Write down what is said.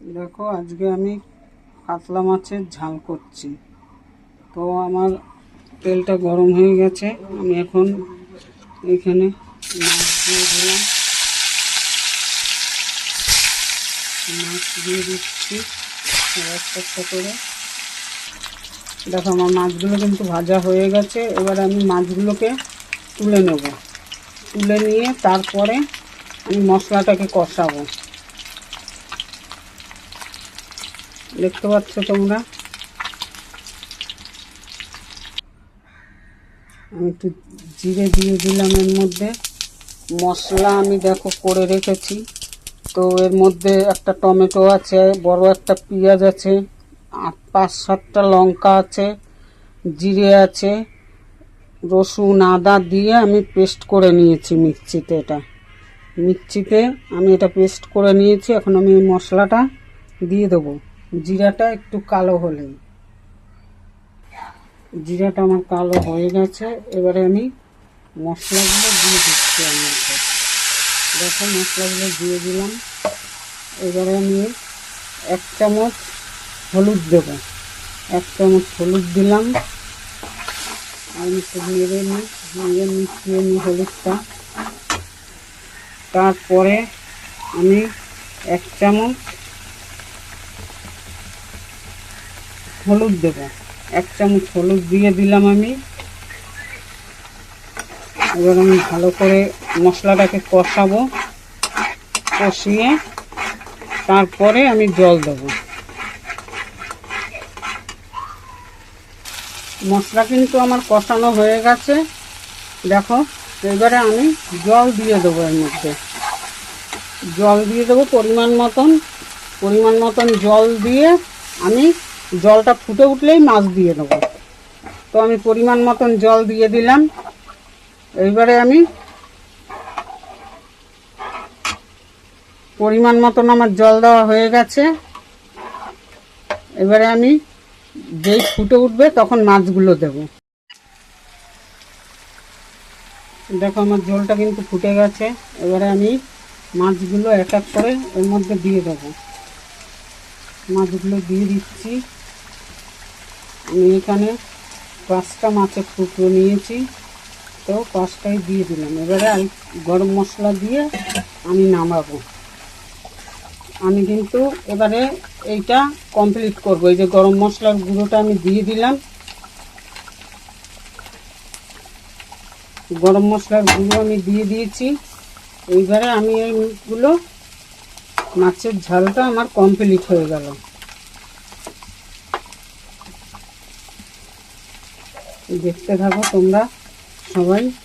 দেখো, আজকে আমি কাতলা মাছের ঝাল করছি। তো আমার তেলটা গরম হয়ে গেছে, আমি এখন এখানে মাছ দিয়ে দিলাম। মাছ দিয়ে দিচ্ছি একটা একটা করে। দেখো, আমার মাছগুলো কিন্তু ভাজা হয়ে গেছে। এবার আমি মাছগুলোকে তুলে নেব। তুলে নিয়ে তারপরে আমি মশলাটাকে কষাবো। দেখতে পাচ্ছ তোমরা? আমি একটু জিরে দিয়ে দিলাম এর মধ্যে। মশলা আমি দেখো করে রেখেছি। তো এর মধ্যে একটা টমেটো আছে, বড় একটা পেঁয়াজ আছে পাঁচ, সাতটা লঙ্কা আছে, জিরে আছে, রসুন, আদা দিয়ে আমি পেস্ট করে নিয়েছি মিক্সিতে এটা। মিক্সিতে আমি এটা পেস্ট করে নিয়েছি, এখন আমি মশলাটা দিয়ে দেবো। জিরাটা একটু কালো হলেই। জিরাটা আমার কালো হয়ে গেছে, এবারে আমি মশলাগুলো দিয়ে দিচ্ছি দেখো, মশলাগুলো দিয়ে দিলাম। এবারে আমি এক চামচ হলুদ দেবো। এক চামচ হলুদ দিলাম। আমি একটু নেড়ে নিই, নেড়ে মিশিয়ে নিই হলুদটা। তারপরে আমি এক চামচ হলুদ দেবো। এক চামচ হলুদ দিয়ে দিলাম আমি। এবার আমি ভালো করে মশলাটাকে কষাবো। কষিয়ে তারপরে আমি জল দেবো। মশলা কিন্তু আমার কষানো হয়ে গেছে। দেখো, এবারে আমি জল দিয়ে দেবো এর মধ্যে। জল দিয়ে দেবো পরিমাণ মতন। পরিমাণ মতন জল দিয়ে আমি জলটা ফুটে উঠলেই মাছ দিয়ে দেবো। তো আমি পরিমাণ মতন জল দিয়ে দিলাম। এইবারে আমি পরিমাণ মতন আমার জল দেওয়া হয়ে গেছে। এবারে আমি যেই ফুটে উঠবে তখন মাছগুলো দেব। দেখো আমার ঝোলটা কিন্তু ফুটে গেছে। এবারে আমি মাছগুলো এক এক করে এর মধ্যে দিয়ে দেবো। মাছগুলো দিয়ে দিচ্ছি। আমি এখানে পাঁচটা মাছের টুকরো নিয়েছি। তো পাঁচটাই দিয়ে দিলাম। এবারে গরম মশলা দিয়ে আমি নামাবো। আমি কিন্তু এবারে এইটা কমপ্লিট করব। এই যে গরম মশলার গুঁড়োটা আমি দিয়ে দিলাম। গরম মশলার গুঁড়ো আমি দিয়ে দিয়েছি। এইবারে আমি এইগুলো মাছের ঝালটা আমার কমপ্লিট হয়ে গেল। দেখতে থাকো তোমরা সবাই।